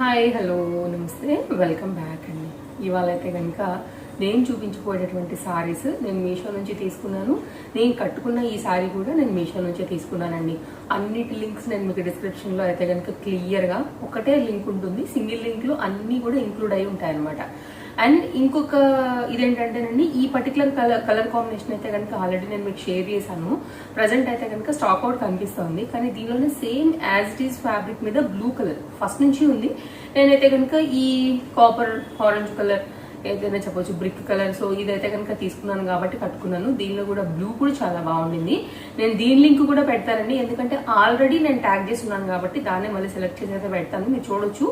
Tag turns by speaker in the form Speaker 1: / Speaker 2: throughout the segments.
Speaker 1: Hi hello namaste. Welcome back అండి. ఇవాళ అయితే కనుక నేను చూపించుకోయేటటువంటి సారీస్ నేను మీషో నుంచి తీసుకున్నాను. నేను కట్టుకున్న ఈ సారీ కూడా నేను మీషో నుంచే తీసుకున్నానండి. అన్నిటి లింక్స్ నేను మీకు డిస్క్రిప్షన్లో అయితే కనుక క్లియర్గా ఒకటే లింక్ ఉంటుంది. సింగిల్ లింక్లో అన్నీ కూడా ఇంక్లూడ్ అయి ఉంటాయి అనమాట అండ్ ఇంకొక ఇదేంటంటేనండి ఈ పర్టికులర్ కలర్ కలర్ కాంబినేషన్ అయితే కనుక ఆల్రెడీ నేను మీకు షేర్ చేశాను. ప్రజెంట్ అయితే కనుక స్టాక్ అవుట్ కనిపిస్తుంది. కానీ దీనిలోనే same as it is fabric మీద బ్లూ కలర్ ఫస్ట్ నుంచి ఉంది. నేనైతే కనుక ఈ కాపర్ ఆరెంజ్ కలర్ ఏదైనా చెప్పొచ్చు బ్రిక్ కలర్ సో ఇదైతే కనుక తీసుకున్నాను కాబట్టి కట్టుకున్నాను. దీనిలో కూడా బ్లూ కూడా చాలా బాగుండింది. నేను దీని లింక్ కూడా పెడతానండి. ఎందుకంటే ఆల్రెడీ నేను ట్యాగ్ చేసి ఉన్నాను కాబట్టి దాన్నే మళ్ళీ సెలెక్ట్ చేసి అయితే పెడతాను. మీరు చూడొచ్చు.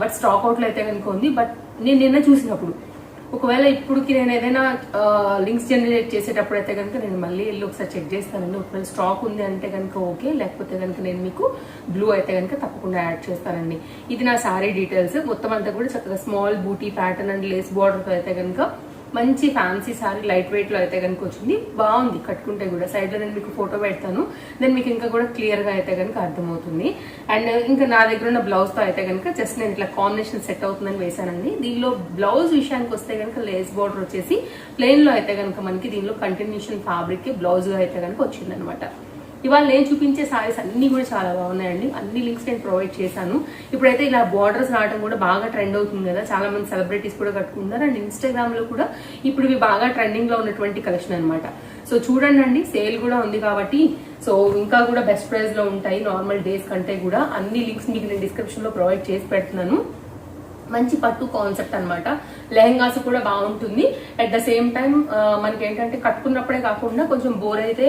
Speaker 1: బట్ స్టాక్ అవుట్లో అయితే కనుక ఉంది. బట్ నేను నిన్న చూసినప్పుడు ఒకవేళ ఇప్పుడుకి నేను ఏదైనా లింక్స్ జనరేట్ చేసేటప్పుడు అయితే కనుక నేను మళ్ళీ వెళ్ళి ఒకసారి చెక్ చేస్తానండి. ఒకవేళ స్టాక్ ఉంది అంటే కనుక ఓకే లేకపోతే కనుక నేను మీకు బ్లూ అయితే కనుక తప్పకుండా యాడ్ చేస్తానండి. ఇది నా సారీ డీటెయిల్స్ మొత్తం అంతా కూడా చక్కగా small buti pattern and lace బార్డర్తో అయితే కనుక మంచి ఫ్యాన్సీ సారీ లైట్ వెయిట్లో అయితే కనుక వచ్చింది. బాగుంది కట్టుకుంటే కూడా. సైడ్లో నేను మీకు ఫోటో పెడతాను. దెన్ మీకు ఇంకా కూడా క్లియర్గా అయితే కనుక అర్థమవుతుంది. అండ్ ఇంకా నా దగ్గర ఉన్న బ్లౌజ్తో అయితే కనుక జస్ట్ నేను ఇట్లా కాంబినేషన్ సెట్ అవుతుందని వేసానండి దీనిలో బ్లౌజ్ విషయానికి వస్తే కనుక లేస్ బార్డర్ వచ్చేసి ప్లెయిన్లో అయితే కనుక మనకి దీనిలో కంటిన్యూషన్ ఫ్యాబ్రిక్ బ్లౌజ్ అయితే కనుక వచ్చిందనమాట ఇవాళ నేను చూపించే సారీస్ అన్ని కూడా చాలా బాగున్నాయండి. అన్ని లింక్స్ నేను ప్రొవైడ్ చేశాను. ఇప్పుడైతే ఇలా బార్డర్స్ రావడం కూడా బాగా ట్రెండ్ అవుతుంది కదా. చాలా మంది సెలబ్రిటీస్ కూడా కట్టుకుంటున్నారు. అండ్ ఇన్స్టాగ్రామ్లో కూడా ఇప్పుడు ఇవి బాగా ట్రెండింగ్లో ఉన్నటువంటి కలెక్షన్ అనమాట సో చూడండి అండి సేల్ కూడా ఉంది కాబట్టి సో ఇంకా కూడా బెస్ట్ ప్రైస్లో ఉంటాయి. నార్మల్ డేస్ కంటే కూడా అన్ని లింక్స్ మీకు నేను డిస్క్రిప్షన్లో ప్రొవైడ్ చేసి పెడుతున్నాను. మంచి పట్టు కాన్సెప్ట్ అనమాట లెహంగాస్ కూడా బాగుంటుంది. అట్ ద సేమ్ టైం మనకి ఏంటంటే కట్టుకున్నప్పుడే కాకుండా కొంచెం బోర్ అయితే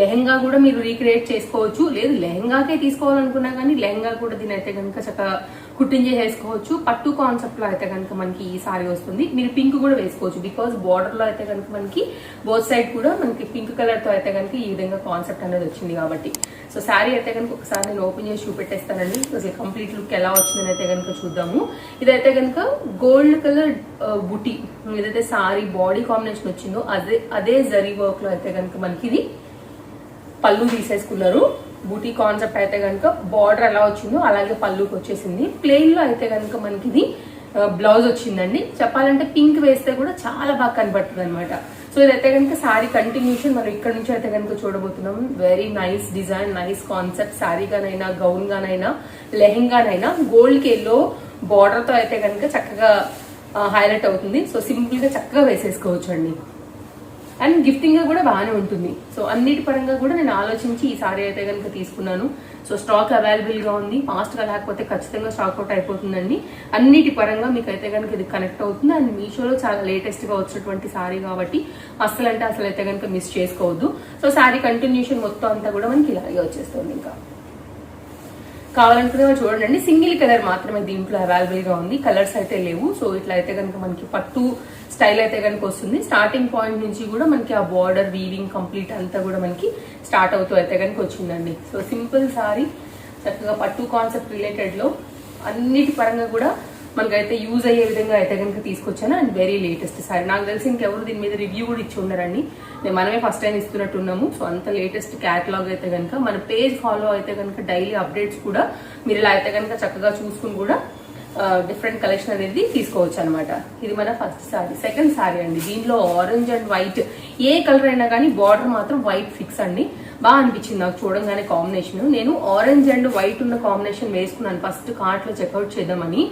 Speaker 1: లెహంగా కూడా మీరు రీక్రియేట్ చేసుకోవచ్చు. లేదు లెహంగాకే తీసుకోవాలనుకున్నా కానీ లెహంగా కూడా దీని అయితే కనుక చక్కగా కుట్టించేసేసుకోవచ్చు పట్టు కాన్సెప్ట్లో అయితే కనుక మనకి ఈ సారీ వస్తుంది. మీరు పింక్ కూడా వేసుకోవచ్చు. బికాస్ బార్డర్లో అయితే కనుక మనకి బోత్ సైడ్ కూడా మనకి పింక్ కలర్తో అయితే కనుక ఈ విధంగా కాన్సెప్ట్ అనేది వచ్చింది కాబట్టి. సో శారీ అయితే కనుక ఒకసారి నేను ఓపెన్ చేసి చూపెట్టేస్తానండి. అసలు కంప్లీట్ లుక్ ఎలా వచ్చిందని అయితే కనుక చూద్దాము. ఇదైతే కనుక గోల్డ్ కలర్ బుటీ ఏదైతే సారీ బాడీ కాంబినేషన్ వచ్చిందో అదే అదే జరీ వర్క్లో అయితే కనుక మనకి ఇది పళ్ళు తీసేసుకున్నారు. బూటీ కాన్సెప్ట్ అయితే కనుక బార్డర్ ఎలా వచ్చిందో అలాగే పళ్ళుకి వచ్చేసింది. ప్లెయిన్లో అయితే కనుక మనకి ఇది బ్లౌజ్ వచ్చిందండి. చెప్పాలంటే పింక్ వేస్తే కూడా చాలా బాగా కనబడుతుంది అనమాట సో ఇదైతే కనుక సారీ కంటిన్యూషన్ మనం ఇక్కడ నుంచి అయితే కనుక చూడబోతున్నాం. Very nice design nice concept శారీగానైనా gown గానైనా లెహెంగానైనా గోల్డ్ ఎల్లో బార్డర్తో అయితే కనుక చక్కగా హైలైట్ అవుతుంది. సో సింపుల్గా చక్కగా వేసేసుకోవచ్చు అండి అండ్ గిఫ్టింగ్ కూడా బాగానే ఉంటుంది. సో అన్నిటి పరంగా కూడా నేను ఆలోచించి ఈ సారీ అయితే కనుక తీసుకున్నాను. సో స్టాక్ అవైలబుల్గా ఉంది. ఫాస్ట్గా లేకపోతే ఖచ్చితంగా స్టాక్ అవుట్ అయిపోతుందండి. అన్నిటి పరంగా మీకు అయితే కనుక ఇది కనెక్ట్ అవుతుంది. అండ్ మీషోలో చాలా లేటెస్ట్గా వచ్చినటువంటి సారీ కాబట్టి అసలు అంటే అసలు అయితే కనుక మిస్ చేసుకోవద్దు. సో సారీ కంటిన్యూషన్ మొత్తం అంతా కూడా మనకి ఇలాగే వచ్చేస్తుంది ఇంకా. కావాలనుకునే వాళ్ళు చూడండి. సింగిల్ కలర్ మాత్రమే దీంట్లో అవైలబుల్గా ఉంది. కలర్స్ అయితే లేవు. సో ఇట్లా అయితే కనుక మనకి పట్టు స్టైల్ అయితే కనుక వస్తుంది. స్టార్టింగ్ పాయింట్ నుంచి కూడా మనకి ఆ బార్డర్ వీవింగ్ కంప్లీట్ అంతా కూడా మనకి స్టార్ట్ అవుతూ అయితే కనుక వచ్చిందండి. సో సింపుల్ సారీ చక్కగా పట్టు కాన్సెప్ట్ రిలేటెడ్లో అన్నిటి పరంగా కూడా మనకైతే యూజ్ అయ్యే విధంగా అయితే కనుక తీసుకొచ్చాను. అండ్ వెరీ లేటెస్ట్ సారీ నాకు తెలిసి ఇంకెవరు దీని మీద రివ్యూ కూడా ఇచ్చి ఉండరండి. నేను మనమే ఫస్ట్ టైం ఇస్తున్నట్టున్నాము సో అంత లేటెస్ట్ క్యాటలాగ్ అయితే కనుక మన పేజ్ ఫాలో అయితే కనుక డైలీ అప్డేట్స్ కూడా మీరు ఇలా అయితే కనుక చక్కగా చూసుకుని కూడా డిఫరెంట్ కలెక్షన్ అనేది తీసుకోవచ్చు అనమాట ఇది మన ఫస్ట్ సారీ సెకండ్ సారీ అండి. దీనిలో ఆరెంజ్ అండ్ వైట్ ఏ కలర్ అయినా కానీ బార్డర్ మాత్రం వైట్ ఫిక్స్ అండి. బాగా అనిపించింది నాకు చూడంగానే కాంబినేషన్ నేను ఆరెంజ్ అండ్ వైట్ ఉన్న కాంబినేషన్ వేసుకున్నాను. ఫస్ట్ కార్ట్లో చెక్అవుట్ చేద్దామని.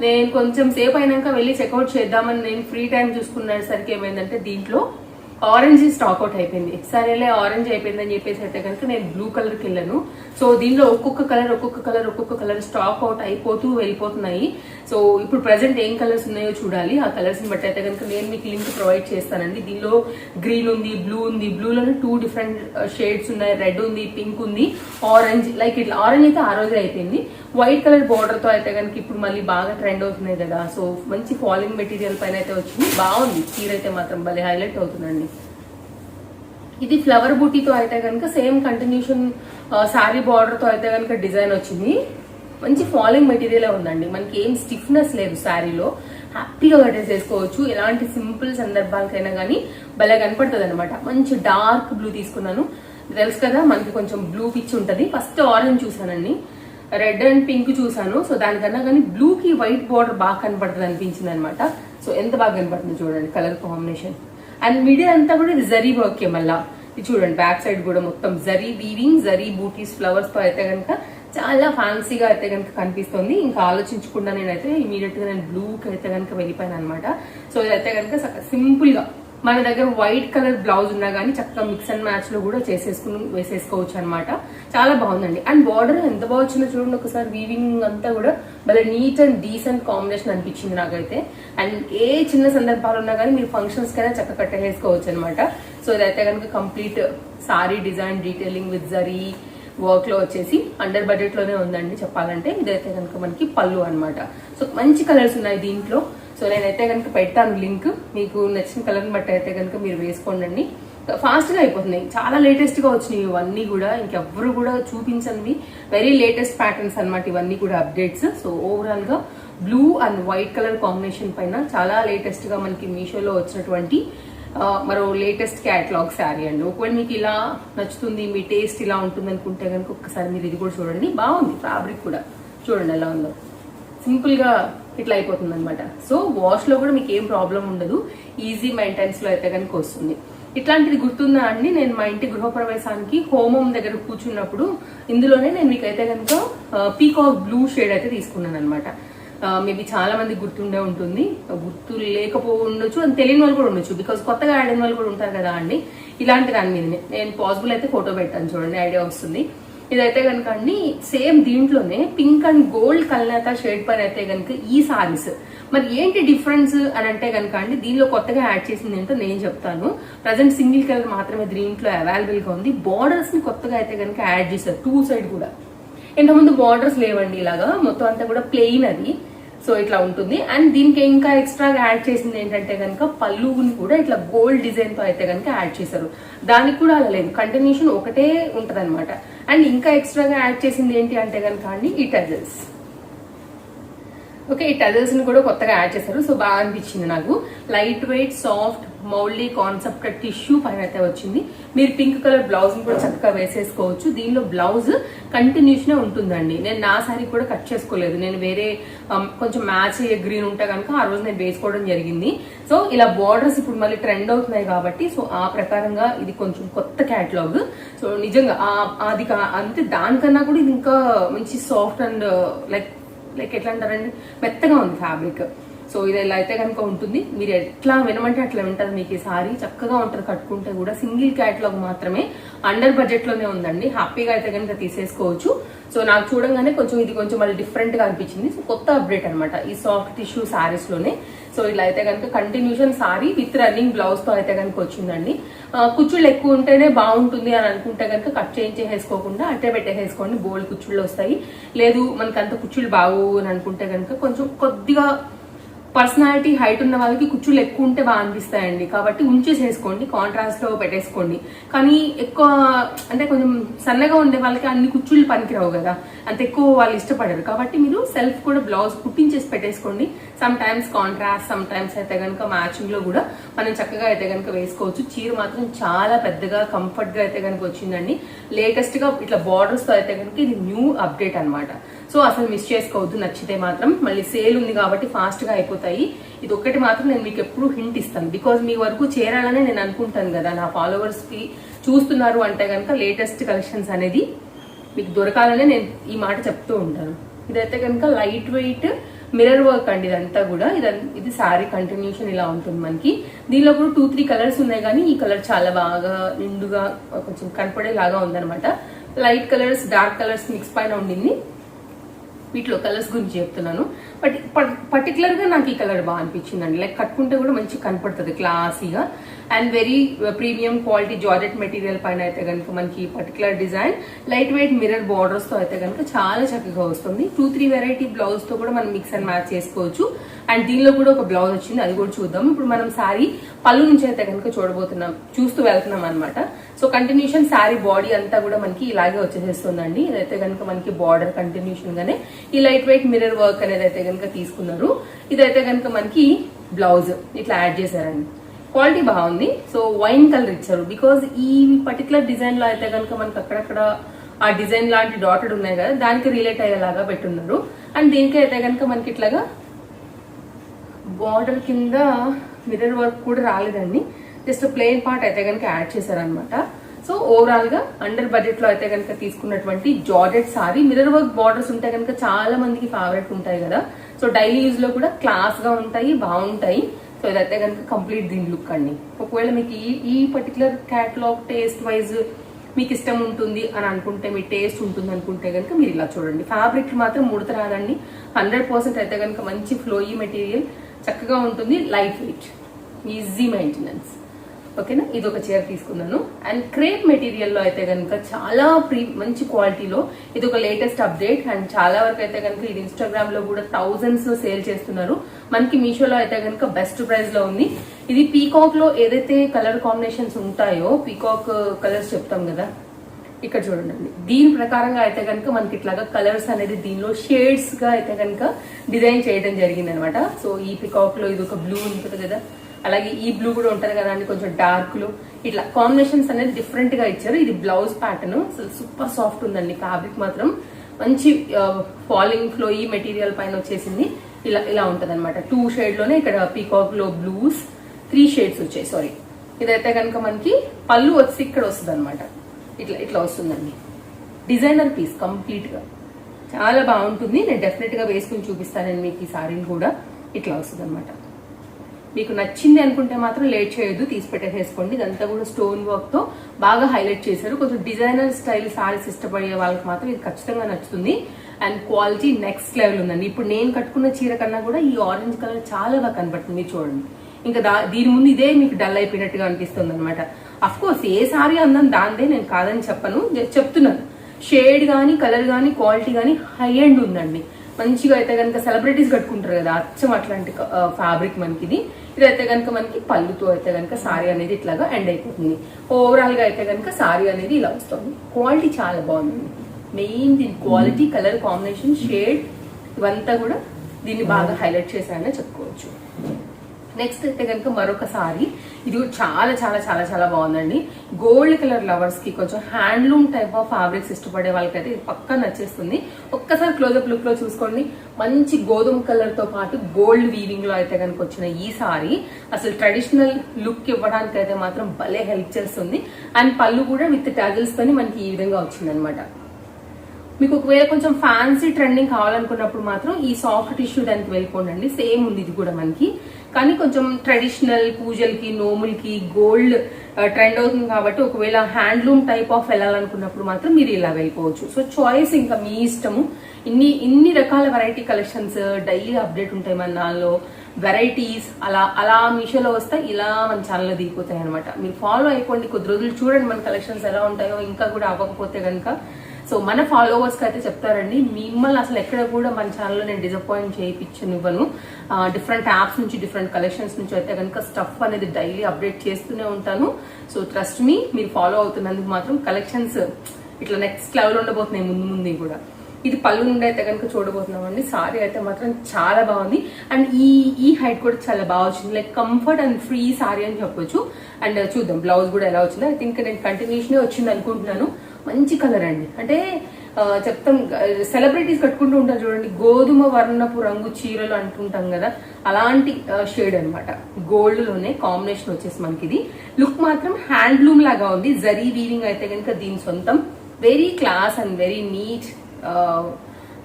Speaker 1: నేను కొంచెం సేపు అయినాక వెళ్ళి చెక్అవుట్ చేద్దామని నేను ఫ్రీ టైం చూసుకునేసరికి ఏమైందంటే దీంట్లో ఆరెంజ్ స్టాక్ అవుట్ అయిపోయింది. సరేలే ఆరెంజ్ అయిపోయిందని చెప్పేసి అయితే కనుక నేను బ్లూ కలర్కి వెళ్ళాను. సో దీనిలో ఒక్కొక్క కలర్ ఒక్కొక్క కలర్ ఒక్కొక్క కలర్ స్టాక్ అవుట్ అయిపోతూ వెళ్ళిపోతున్నాయి. సో ఇప్పుడు ప్రజెంట్ ఏం కలర్స్ ఉన్నాయో చూడాలి. ఆ కలర్స్ని బట్టి అయితే కనుక నేను మీకు లింక్ ప్రొవైడ్ చేస్తానండి. దీనిలో గ్రీన్ ఉంది బ్లూ ఉంది. బ్లూలోనే టూ డిఫరెంట్ షేడ్స్ ఉన్నాయి. రెడ్ ఉంది పింక్ ఉంది. ఆరెంజ్ లైక్ ఇట్లా ఆరెంజ్ అయితే ఆ రోజే అయిపోయింది. వైట్ కలర్ బార్డర్తో అయితే కనుక ఇప్పుడు మళ్ళీ బాగా ట్రెండ్ అవుతున్నాయి కదా. సో మంచి ఫాలింగ్ మెటీరియల్ పైన అయితే వచ్చింది. బాగుంది. చీర అయితే మాత్రం భలే హైలైట్ అవుతుందండి. ఇది ఫ్లవర్ బూటీతో అయితే కనుక సేమ్ కంటిన్యూషన్ శారీ బార్డర్తో అయితే కనుక డిజైన్ వచ్చింది. మంచి ఫాలింగ్ మెటీరియల్ ఉందండి. మనకి ఏం స్టిఫ్నెస్ లేదు శారీలో హ్యాపీగా కట్టేసేసుకోవచ్చు ఎలాంటి సింపుల్ సందర్భాలకైనా కానీ భలే కనపడుతుంది అనమాట మంచి డార్క్ బ్లూ తీసుకున్నాను. తెలుసు కదా మనకి కొంచెం బ్లూ పిచ్ ఉంటుంది. ఫస్ట్ ఆరెంజ్ చూసానండి రెడ్ అండ్ పింక్ చూసాను సో దానికన్నా కానీ బ్లూకి వైట్ బార్డర్ బాగా కనపడుతుంది అనిపించింది అనమాట సో ఎంత బాగా కనపడుతుంది చూడండి కలర్ కాంబినేషన్ అండ్ మిడిల్ అంతా కూడా ఇది జరీ వర్క్ మళ్ళా. ఇది చూడండి బ్యాక్ సైడ్ కూడా మొత్తం జరీ వీవింగ్ జరీ బూటీస్ ఫ్లవర్స్తో అయితే కనుక చాలా ఫ్యాన్సీగా అయితే కనుక కనిపిస్తుంది. ఇంకా ఆలోచించకుండా నేనైతే ఇమీడియట్గా నేను బ్లూ కి అయితే కనుక వెళ్ళిపోయాను అనమాట సో ఇదైతే కనుక సింపుల్గా మన దగ్గర వైట్ కలర్ బ్లౌజ్ ఉన్నా కానీ చక్కగా మిక్స్ అండ్ మ్యాచ్లో కూడా చేసేసుకుని వేసేసుకోవచ్చు అనమాట చాలా బాగుందండి. అండ్ బార్డర్ ఎంత బాగా వచ్చిందో చూడండి ఒకసారి. వీవింగ్ అంతా కూడా భలే నీట్ అండ్ డీసెంట్ కాంబినేషన్ అనిపించింది నాకైతే. అండ్ ఏ చిన్న సందర్భాలు ఉన్నా కానీ మీరు ఫంక్షన్స్ కైనా చక్కగా కట్టేసుకోవచ్చు అనమాట సో ఇదైతే కనుక complete sari design detailing with zari వర్క్లో వచ్చేసి అండర్ బడ్జెట్లోనే ఉందండి చెప్పాలంటే. ఇదైతే కనుక మనకి పళ్ళు అనమాట సో మంచి కలర్స్ ఉన్నాయి దీంట్లో. సో నేనైతే కనుక పెడతాను లింక్. మీకు నచ్చిన కలర్ బట్టి అయితే కనుక మీరు వేసుకోండి ఫాస్ట్గా అయిపోతున్నాయి. చాలా లేటెస్ట్గా వచ్చినాయి ఇవన్నీ కూడా. ఇంకెవ్వరు కూడా చూపించనివి. వెరీ లేటెస్ట్ ప్యాటర్న్స్ అన్నమాట ఇవన్నీ కూడా అప్డేట్స్ సో ఓవరాల్గా blue and white colour combination పైన చాలా లేటెస్ట్గా మనకి మీషోలో వచ్చినటువంటి మరో లేటెస్ట్ క్యాటలాగ్ శారీ అండి. ఒకవేళ మీకు ఇలా నచ్చుతుంది మీ టేస్ట్ ఇలా ఉంటుంది అనుకుంటే కనుక ఒక్కసారి మీరు ఇది కూడా చూడండి. బాగుంది ఫ్యాబ్రిక్ కూడా. చూడండి ఎలా ఉందో. సింపుల్గా ఇట్లా అయిపోతుంది అనమాట సో వాష్లో కూడా మీకు ఏం ప్రాబ్లం ఉండదు. ఈజీ మెయింటెనెన్స్లో అయితే కనుక వస్తుంది. ఇట్లాంటిది గుర్తుందా అండి? నేను మా ఇంటి గృహప్రవేశానికి హోమం దగ్గర కూర్చున్నప్పుడు ఇందులోనే నేను మీకైతే కనుక పీకాక్ బ్లూ షేడ్ అయితే తీసుకున్నాను అనమాట మేబీ చాలా మంది గుర్తుండే ఉంటుంది. గుర్తు లేకపో ఉండొచ్చు అని తెలియని వాళ్ళు కూడా ఉండొచ్చు. బికాస్ కొత్తగా ఆడిన వాళ్ళు కూడా ఉంటారు కదా అండి. ఇలాంటి దాని మీదనే. నేను పాసిబుల్ అయితే ఫోటో పెట్టాను చూడండి ఐడియా వస్తుంది. ఇదైతే కనుక అండి సేమ్ దీంట్లోనే పింక్ అండ్ గోల్డ్ కల్నేత షేడ్ పైన అయితే కనుక ఈ సారీస్. మరి ఏంటి డిఫరెన్స్ అని అంటే కనుక అండి దీనిలో కొత్తగా యాడ్ చేసింది ఏంటో నేను చెప్తాను. ప్రజెంట్ సింగిల్ కలర్ మాత్రమే దీంట్లో అవైలబుల్గా ఉంది. బార్డర్స్ని కొత్తగా అయితే కనుక యాడ్ చేశారు టూ సైడ్ కూడా. ఇంతకుముందు బార్డర్స్ లేవండి ఇలాగా మొత్తం అంతా కూడా ప్లెయిన్ అది. సో ఇట్లా ఉంటుంది. అండ్ దీనికి ఇంకా ఎక్స్ట్రా యాడ్ చేసింది ఏంటంటే కనుక పళ్ళుని కూడా ఇట్లా గోల్డ్ డిజైన్తో అయితే కనుక యాడ్ చేశారు. దానికి కూడా అలా లేదు. కంటిన్యూషన్ ఒకటే ఉంటది అండ్ ఇంకా ఎక్స్ట్రాగా యాడ్ చేసింది ఏంటి అంటే కనుక అండి ఈ టజల్స్. ఓకే ఈ టజల్స్ని కూడా కొత్తగా యాడ్ చేశారు. సో బాగా అనిపించింది నాకు. లైట్ వెయిట్ సాఫ్ట్ మౌల్డీ కాన్సెప్ట్ టిష్యూ పైన అయితే వచ్చింది. మీరు పింక్ కలర్ బ్లౌజ్ కూడా చక్కగా వేసేసుకోవచ్చు. దీనిలో బ్లౌజ్ కంటిన్యూషన్ ఉంటుందండి. నేను నా సారీ కూడా కట్ చేసుకోలేదు. నేను వేరే um, కొంచెం మ్యాచ్ గ్రీన్ ఉంటే కనుక ఆ రోజు నేను వేసుకోవడం జరిగింది. సో ఇలా బార్డర్స్ ఇప్పుడు మళ్ళీ ట్రెండ్ అవుతున్నాయి కాబట్టి సో ఆ ప్రకారంగా ఇది కొంచెం కొత్త క్యాటలాగ్ సో నిజంగా అది అంటే దానికన్నా కూడా ఇది ఇంకా మంచి సాఫ్ట్ అండ్ లైక్ లైక్ ఎట్లా అంటారండి మెత్తగా ఉంది ఫ్యాబ్రిక్ సో ఇది ఇలా అయితే కనుక ఉంటుంది. మీరు ఎట్లా వినమంటే అట్లా వింటారు మీకు ఈ సారీ చక్కగా ఉంటుంది కట్టుకుంటే కూడా సింగిల్ క్యాట్లాగ్ మాత్రమే అండర్ బడ్జెట్లోనే ఉందండి. హ్యాపీగా అయితే కనుక తీసేసుకోవచ్చు. సో నాకు చూడంగానే కొంచెం ఇది కొంచెం మళ్ళీ డిఫరెంట్గా అనిపించింది. సో కొత్త అప్డేట్ అన్నమాట ఈ సాఫ్ట్ టిష్యూ సారీస్లోనే. సో ఇలా అయితే కనుక కంటిన్యూషన్ సారీ విత్ రన్నింగ్ బ్లౌజ్తో అయితే కనుక వచ్చిందండి. కుచ్చుళ్ళు ఎక్కువ ఉంటేనే బాగుంటుంది అని అనుకుంటే కనుక కట్ చేయించేసుకోకుండా అట్టే పెట్టేసుకోండి బోల్డ్ కుచ్చుళ్ళు వస్తాయి. లేదు మనకంత కుచ్చుళ్ళు బాగు అని అనుకుంటే కనుక కొంచెం కొద్దిగా పర్సనాలిటీ హైట్ ఉన్న వాళ్ళకి కుచ్చులు ఎక్కువ ఉంటే బాగా అనిపిస్తాయండి. కాబట్టి ఉంచేసేసుకోండి కాంట్రాస్ట్లో పెట్టేసుకోండి. కానీ ఎక్కువ అంటే కొంచెం సన్నగా ఉండే వాళ్ళకి అన్ని కుచ్చులు పనికిరావు కదా. అంత ఎక్కువ వాళ్ళు ఇష్టపడరు. కాబట్టి మీరు సెల్ఫ్ కూడా బ్లౌజ్ కుట్టించేసి పెట్టేసుకోండి. Some times contrast some times అయితే కనుక మ్యాచింగ్లో కూడా మనం చక్కగా అయితే కనుక వేసుకోవచ్చు. చీర మాత్రం చాలా పెద్దగా కంఫర్ట్గా అయితే కనుక వచ్చిందండి. లేటెస్ట్గా ఇట్లా బార్డర్స్తో అయితే కనుక ఇది న్యూ అప్డేట్ అనమాట సో అసలు మిస్ చేసుకోవద్దు నచ్చితే మాత్రం. మళ్ళీ సేల్ ఉంది కాబట్టి ఫాస్ట్గా అయిపోతాయి. ఇది ఒక్కటి మాత్రం నేను మీకు ఎప్పుడు హింట్ ఇస్తాను. బికాజ్ మీ వరకు చేరాలనే నేను అనుకుంటాను కదా. నా ఫాలోవర్స్కి చూస్తున్నారు అంటే కనుక లేటెస్ట్ కలెక్షన్స్ అనేది మీకు దొరకాలనే నేను ఈ మాట చెప్తూ ఉంటాను. ఇదైతే కనుక లైట్ వెయిట్ మిర్రర్ వర్క్ అండి ఇదంతా కూడా. ఇదం- ఇది సారీ కంటిన్యూషన్ ఇలా ఉంటుంది మనకి. దీనిలో కూడా టూ త్రీ కలర్స్ ఉన్నాయి కానీ ఈ కలర్ చాలా బాగా నిండుగా కొంచెం కనపడేలాగా ఉందన్నమాట. Light colours dark colours mix పైన ఉండింది. వీటిలో కలర్స్ గురించి చెప్తున్నాను. బట్ పర్టికులర్గా నాకు ఈ కలర్ బాగా అనిపించిందండి. లైక్ కట్టుకుంటే కూడా మంచి కనపడుతుంది క్లాసీగా. And very premium quality georgette material పైన అయితే కనుక మనకి particular design light weight mirror బార్డర్స్తో అయితే కనుక చాలా చక్కగా వస్తుంది. టూ త్రీ వెరైటీ బ్లౌజ్తో కూడా మనం మిక్స్ అండ్ మ్యాచ్ చేసుకోవచ్చు. అండ్ దీనిలో కూడా ఒక బ్లౌజ్ వచ్చింది అది కూడా చూద్దాం. ఇప్పుడు మనం సారీ పళ్ళు నుంచి అయితే కనుక చూడబోతున్నాం చూస్తూ వెళ్తున్నాం అనమాట సో కంటిన్యూషన్ శారీ బాడీ అంతా కూడా మనకి ఇలాగే వచ్చేసేస్తుందండి. ఇదైతే కనుక మనకి బార్డర్ కంటిన్యూషన్ గానే ఈ లైట్ వెయిట్ మిర్రర్ వర్క్ అనేది అయితే కనుక తీసుకున్నారు. ఇదైతే కనుక మనకి బ్లౌజ్ ఇట్లా యాడ్ చేశారండి. క్వాలిటీ బాగుంది. సో వైన్ కలర్ ఇచ్చారు. బికాజ్ ఈ పర్టికులర్ డిజైన్లో అయితే కనుక మనకి అక్కడక్కడ ఆ డిజైన్ లాంటి డాటెడ్ ఉన్నాయి కదా దానికి రిలేట్ అయ్యేలాగా పెట్టున్నారు. అండ్ దీనికి అయితే కనుక మనకి ఇట్లాగా బార్డర్ కింద మిర్రర్ వర్క్ కూడా రాలేదండి. జస్ట్ ప్లెయిన్ పార్ట్ అయితే కనుక యాడ్ చేశారనమాట సో ఓవరాల్గా అండర్ బడ్జెట్లో అయితే కనుక తీసుకున్నటువంటి georgette sari mirror work borders ఉంటే కనుక చాలా మందికి ఫేవరెట్ ఉంటాయి కదా. సో డైలీ యూజ్లో కూడా క్లాస్గా ఉంటాయి బాగుంటాయి. సో ఇదైతే కనుక కంప్లీట్ దీని లుక్ అండి. ఒకవేళ మీకు ఈ ఈ పర్టికులర్ క్యాటలాగ్ టేస్ట్ వైజ్ మీకు ఇష్టం ఉంటుంది అని అనుకుంటే మీ టేస్ట్ ఉంటుంది అనుకుంటే కనుక మీరు ఇలా చూడండి. ఫ్యాబ్రిక్ మాత్రం ముడత రాదండి. హండ్రెడ్ పర్సెంట్ అయితే కనుక మంచి ఫ్లోయీ మెటీరియల్ చక్కగా ఉంటుంది లైట్ వెయిట్ ఈజీ మెయింటెనెన్స్ ఓకేనా? ఇది ఒక చీర తీసుకున్నాను. అండ్ క్రేప్ మెటీరియల్లో అయితే కనుక చాలా ప్రీ మంచి క్వాలిటీలో ఇది ఒక లేటెస్ట్ అప్డేట్ అండ్ చాలా వరకు అయితే కనుక ఇది ఇన్స్టాగ్రామ్లో కూడా థౌజండ్స్లో సేల్ చేస్తున్నారు. మనకి మీషోలో అయితే కనుక బెస్ట్ ప్రైస్లో ఉంది. ఇది పీకాక్లో ఏదైతే కలర్ కాంబినేషన్స్ ఉంటాయో పీకాక్ కలర్స్ uh, చెప్తాం కదా? ఇక్కడ చూడండి. దీని ప్రకారంగా అయితే కనుక మనకి ఇట్లాగా కలర్స్ అనేది దీనిలో షేడ్స్గా అయితే కనుక డిజైన్ చేయడం జరిగింది అనమాట సో ఈ పికాక్లో ఇది ఒక బ్లూ ఉంటుంది కదా. అలాగే ఈ బ్లూ కూడా ఉంటుంది కదా అండి కొంచెం డార్క్లో ఇట్లా కాంబినేషన్స్ అనేది డిఫరెంట్గా ఇచ్చారు. ఇది బ్లౌజ్ ప్యాటర్న్ సూపర్ సాఫ్ట్ ఉందండి. ఫ్యాబ్రిక్ మాత్రం మంచి ఫాలింగ్ ఫ్లో ఈ మెటీరియల్ పైన వచ్చేసింది. ఇలా ఇలా ఉంటుంది అనమాట టూ షేడ్లోనే ఇక్కడ పీకాక్లో బ్లూస్ త్రీ షేడ్స్ వచ్చాయి. సారీ ఇదైతే కనుక మనకి పళ్ళు వచ్చి ఇక్కడ వస్తుంది అనమాట ఇట్లా ఇట్లా వస్తుందండి. డిజైనర్ పీస్ కంప్లీట్గా చాలా బాగుంటుంది. నేను డెఫినెట్గా వేసుకుని చూపిస్తానండి మీకు ఈ సారీని కూడా. ఇట్లా వస్తుంది అనమాట మీకు నచ్చింది అనుకుంటే మాత్రం లేట్ చేయొద్దు. తీసి పెట్టేసేసుకోండి. ఇదంతా కూడా స్టోన్ వర్క్తో బాగా హైలైట్ చేశారు. కొంచెం డిజైనర్ స్టైల్ సారీస్ ఇష్టపడే వాళ్ళకి మాత్రం ఇది ఖచ్చితంగా నచ్చుతుంది. అండ్ క్వాలిటీ నెక్స్ట్ లెవెల్ ఉందండి. ఇప్పుడు నేను కట్టుకున్న చీర కన్నా కూడా ఈ ఆరెంజ్ కలర్ చాలా బాగా కనబడుతుంది. చూడండి. ఇంకా దా దీని ముందు ఇదే మీకు డల్ అయిపోయినట్టుగా అనిపిస్తుంది అనమాట అఫ్ కోర్స్ ఏ సారీ అందం దాందే నేను కాదని చెప్పను. చెప్తున్నాను షేడ్ కానీ కలర్ కానీ క్వాలిటీ కానీ హై ఎండ్ ఉందండి. మంచిగా అయితే కనుక సెలబ్రిటీస్ కట్టుకుంటారు కదా అచ్చం అట్లాంటి ఫ్యాబ్రిక్ మనకి ఇది ఇదైతే కనుక మనకి పళ్ళుతో అయితే కనుక సారీ అనేది ఇట్లాగా ఎండ్ అయిపోతుంది. ఓవరాల్గా అయితే కనుక సారీ అనేది ఇలా వస్తుంది. క్వాలిటీ చాలా బాగుంది. మెయిన్ దీని క్వాలిటీ కలర్ కాంబినేషన్ షేడ్ ఇవంతా కూడా దీన్ని బాగా హైలైట్ చేశారనే చెప్పుకోవచ్చు. నెక్స్ట్ అయితే కనుక మరొక సారీ. ఇది కూడా చాలా చాలా చాలా చాలా బాగుందండి. గోల్డ్ కలర్ లవర్స్కి కొంచెం హ్యాండ్లూమ్ టైప్ ఆఫ్ ఫ్యాబ్రిక్స్ ఇష్టపడే వాళ్ళకైతే ఇది పక్కా నచ్చేస్తుంది. ఒక్కసారి క్లోజప్ లుక్లో చూసుకోండి. మంచి గోధుమ కలర్తో పాటు గోల్డ్ వీవింగ్లో అయితే కనుక వచ్చిన ఈ సారీ. అసలు ట్రెడిషనల్ లుక్ ఇవ్వడానికి అయితే మాత్రం భలే హెల్ప్ చేస్తుంది. అండ్ పళ్ళు కూడా విత్ టాజిల్స్ తోని మనకి ఈ విధంగా వచ్చిందనమాట మీకు ఒకవేళ కొంచెం ఫ్యాన్సీ ట్రెండింగ్ కావాలనుకున్నప్పుడు మాత్రం ఈ సాఫ్ట్ టిష్యూ దానికి వెళ్ళిపోండి సేమ్ ఉంది ఇది కూడా మనకి. కానీ కొంచెం ట్రెడిషనల్ పూజలకి నోములకి గోల్డ్ ట్రెండ్ uh, అవుతుంది కాబట్టి ఒకవేళ హ్యాండ్లూమ్ టైప్ ఆఫ్ వెళ్ళాలనుకున్నప్పుడు మాత్రం మీరు ఇలా వెళ్ళిపోవచ్చు. సో చాయిస్ ఇంకా మీ ఇష్టము. ఇన్ని ఇన్ని రకాల వెరైటీ కలెక్షన్స్ డైలీ అప్డేట్ ఉంటాయి మన దానిలో. వెరైటీస్ అలా అలా మీషోలో వస్తే ఇలా మన ఛానల్లో దిగిపోతాయి అనమాట మీరు ఫాలో అయిపోండి. కొద్ది రోజులు చూడండి మన కలెక్షన్స్ ఎలా ఉంటాయో. ఇంకా కూడా అవ్వకపోతే కనుక సో మన ఫాలోవర్స్కి అయితే చెప్తారండి మిమ్మల్ని అసలు ఎక్కడ కూడా మన ఛానల్లో నేను డిసప్పాయింట్ చేయించనివ్వను డిఫరెంట్ యాప్స్ నుంచి డిఫరెంట్ కలెక్షన్స్ నుంచి అయితే కనుక స్టఫ్ అనేది డైలీ అప్డేట్ చేస్తూనే ఉంటాను. సో ట్రస్ట్ మీ మీరు ఫాలో అవుతున్నందుకు మాత్రం కలెక్షన్స్ ఇట్లా నెక్స్ట్ లెవెల్ ఉండబోతున్నాయి ముందు ముందు కూడా. ఇది పళ్ళు నుండి అయితే కనుక చూడబోతున్నామండి. సారీ అయితే మాత్రం చాలా బాగుంది. అండ్ ఈ ఈ హైట్ కూడా చాలా బాగా వచ్చింది. Like comfort and free sari అని చెప్పొచ్చు. అండ్ చూద్దాం బ్లౌజ్ కూడా ఎలా వచ్చిందో. ఐ థింక్ నేను కంటిన్యూషన్ వచ్చింది అనుకుంటున్నాను. మంచి కలర్ అండి. అంటే చెప్తాం సెలబ్రిటీస్ కట్టుకుంటూ ఉంటారు చూడండి. గోధుమ వర్ణపు రంగు చీరలు అంటుంటాం కదా అలాంటి షేడ్ అనమాట గోల్డ్లోనే కాంబినేషన్ వచ్చేసి మనకి ఇది లుక్ మాత్రం హ్యాండ్లూమ్ లాగా ఉంది. జరీ వీవింగ్ అయితే కనుక దీని సొంతం. Very class and very neat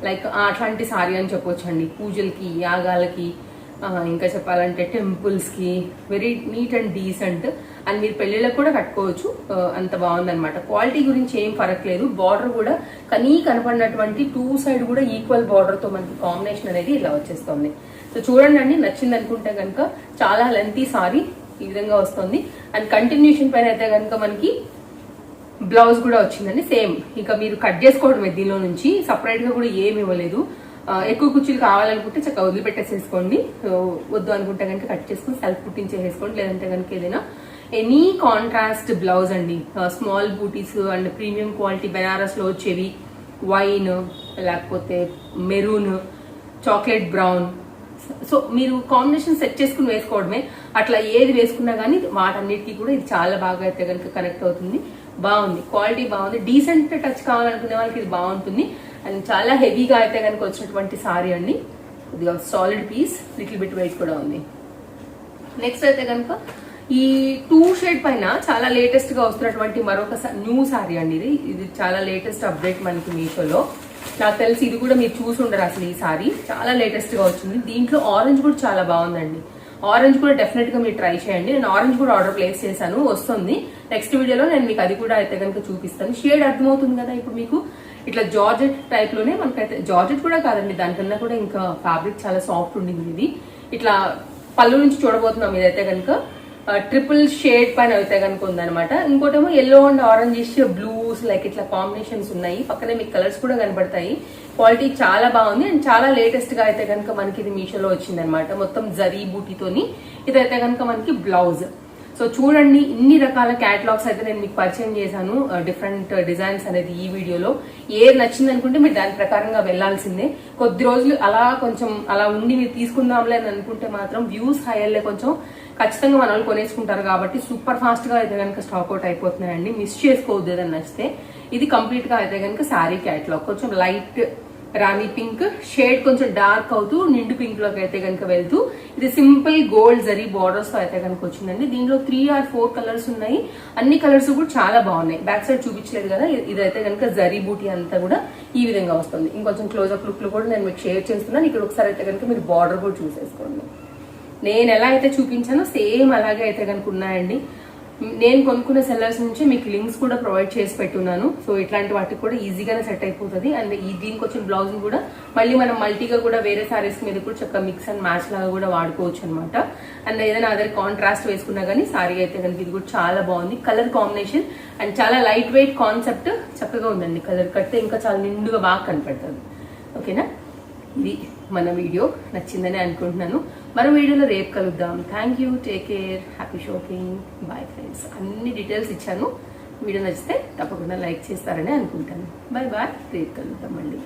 Speaker 1: like అట్లాంటి సారీ అని చెప్పొచ్చు అండి పూజలకి యాగాలకి ఇంకా చెప్పాలంటే టెంపుల్స్కి very neat and decent. And మీరు పెళ్ళిళ్ళకి కూడా కట్టుకోవచ్చు. అంత బాగుందనమాట క్వాలిటీ గురించి ఏం ఫరక్ లేదు బార్డర్ కూడా కనీ కనపడినటువంటి టూ సైడ్ కూడా ఈక్వల్ బార్డర్తో మనకి కాంబినేషన్ అనేది ఇలా వచ్చేస్తుంది. సో చూడండి అండి నచ్చింది అనుకుంటే కనుక చాలా లెంతీ సారీ ఈ విధంగా వస్తుంది. అండ్ కంటిన్యూషన్ పైన అయితే కనుక మనకి బ్లౌజ్ కూడా వచ్చిందండి సేమ్. ఇంకా మీరు కట్ చేసుకోవడమే దీనిలో నుంచి. సపరేట్గా కూడా ఏమి ఇవ్వలేదు. ఎక్కువ కుర్చీలు కావాలనుకుంటే చక్కగా వదిలిపెట్టేసేసుకోండి. వద్దు అనుకుంటే కనుక కట్ చేసుకుని సెల్ఫ్ కుట్టించేసేసుకోండి. లేదంటే కనుక ఏదైనా ఎనీ కాంట్రాస్ట్ బ్లౌజ్ అండి. Small booties and premium quality బెనారస్లో వచ్చేవి వైన్ లేకపోతే మెరూన్ చాక్లెట్ బ్రౌన్ సో మీరు కాంబినేషన్ సెట్ చేసుకుని వేసుకోవడమే. అట్లా ఏది వేసుకున్నా కానీ వాటన్నిటికీ కూడా ఇది చాలా బాగా అయితే కనుక కనెక్ట్ అవుతుంది. బాగుంది. క్వాలిటీ బాగుంది. డీసెంట్ టచ్ కావాలనుకునే వాళ్ళకి ఇది బాగుంటుంది. అండ్ చాలా హెవీగా అయితే కనుక వచ్చినటువంటి సారీ అండి. ఇది solid piece little bit weight కూడా ఉంది. నెక్స్ట్ అయితే కనుక ఈ టూ షేడ్ పైన చాలా లేటెస్ట్గా వస్తున్నటువంటి మరొక న్యూ సారీ అండి ఇది. ఇది చాలా లేటెస్ట్ అప్డేట్ మనకి మీషోలో. నాకు తెలిసి ఇది కూడా మీరు చూసి ఉండరు అసలు ఈ సారీ చాలా లేటెస్ట్గా వచ్చింది. దీంట్లో ఆరెంజ్ కూడా చాలా బాగుందండి. ఆరెంజ్ కూడా డెఫినెట్గా మీరు ట్రై చేయండి. నేను ఆరెంజ్ కూడా ఆర్డర్ ప్లేస్ చేశాను. వస్తుంది. నెక్స్ట్ వీడియోలో నేను మీకు అది కూడా అయితే కనుక చూపిస్తాను. షేడ్ అర్థమవుతుంది కదా ఇప్పుడు మీకు? ఇట్లా జార్జెట్ టైప్లోనే మనకైతే జార్జెట్ కూడా కాదండి దానికన్నా కూడా ఇంకా ఫ్యాబ్రిక్ చాలా సాఫ్ట్ ఉండింది ఇది. ఇట్లా పళ్ళు నుంచి చూడబోతున్నాం ఇదైతే కనుక ట్రిపుల్ షేడ్ పైన అయితే కనుక ఉందన్నమాట. ఇంకోటేమో yellow and orange blues like ఇట్లా కాంబినేషన్స్ ఉన్నాయి. పక్కనే మీకు కలర్స్ కూడా కనబడతాయి. క్వాలిటీ చాలా బాగుంది. అండ్ చాలా లేటెస్ట్గా అయితే కనుక మనకి ఇది మీషోలో వచ్చిందనమాట మొత్తం జరీ బూటీతోని. ఇదైతే కనుక మనకి బ్లౌజ్ సో చూడండి ఇన్ని రకాల క్యాటలాగ్స్ అయితే నేను మీకు పరిచయం చేశాను డిఫరెంట్ డిజైన్స్ అనేది ఈ వీడియోలో. ఏది నచ్చింది అనుకుంటే మీరు దాని ప్రకారంగా వెళ్ళాల్సిందే కొద్ది రోజులు అలా కొంచెం అలా ఉండి మీరు తీసుకుందాంలే అని అనుకుంటే మాత్రం వ్యూస్ హైయర్లే కొంచెం ఖచ్చితంగా మన వాళ్ళు కొనేసుకుంటారు కాబట్టి సూపర్ ఫాస్ట్గా అయితే కనుక స్టాక్ అవుట్ అయిపోతున్నాయండి. మిస్ చేసుకోవద్దు ఏదైనా నచ్చితే. ఇది కంప్లీట్గా అయితే కనుక శారీ క్యాటలాగ్ కొంచెం లైట్ రాణి పింక్. షేడ్ కొంచెం డార్క్ అవుతూ నిండు పింక్లోకి అయితే కనుక వెళ్తూ ఇది సింపుల్ గోల్డ్ జరీ బార్డర్స్తో అయితే కనుక వచ్చిందండి. దీనిలో త్రీ ఆర్ ఫోర్ కలర్స్ ఉన్నాయి. అన్ని కలర్స్ కూడా చాలా బాగున్నాయి. బ్యాక్ సైడ్ చూపించలేదు కదా ఇదైతే కనుక జరీ బూటీ అంతా కూడా ఈ విధంగా వస్తుంది. ఇంకొంచెం క్లోజ్అప్ లుక్లో కూడా నేను మీకు షేర్ చేస్తున్నాను. ఇక్కడ ఒకసారి అయితే కనుక మీరు బార్డర్ కూడా చూసేసుకోండి. నేను ఎలా అయితే చూపించానో సేమ్ అలాగే అయితే కనుక ఉన్నాయండి. నేను కొనుక్కున్న సెల్లర్స్ నుంచి మీకు లింక్స్ కూడా ప్రొవైడ్ చేసి పెట్టున్నాను. సో ఇట్లాంటి వాటికి కూడా ఈజీగానే సెట్ అయిపోతుంది. అండ్ ఈ దీనికి వచ్చిన బ్లౌజ్ కూడా మళ్ళీ మనం మల్టీగా కూడా వేరే సారీస్ మీద కూడా చక్కగా మిక్స్ అండ్ మ్యాచ్ లాగా కూడా వాడుకోవచ్చు అనమాట అండ్ ఏదైనా అదర్ కాంట్రాస్ట్ వేసుకున్నా కానీ సారీ అయితే కనుక ఇది కూడా చాలా బాగుంది. కలర్ కాంబినేషన్ అండ్ చాలా లైట్ వెయిట్ కాన్సెప్ట్ చక్కగా ఉందండి. కలర్ కడితే ఇంకా చాలా నిండుగా బాగా కనపడుతుంది. ఓకేనా ఇది మన వీడియో నచ్చిందని అనుకుంటున్నాను. మరో వీడియోలో రేపు కలుద్దాం. Thank you take care happy shopping bye friends అన్ని డీటెయిల్స్ ఇచ్చాను. వీడియో నచ్చితే తప్పకుండా లైక్ చేస్తారని అనుకుంటాను. బాయ్ బాయ్ రేపు కలుద్దాం మళ్ళీ.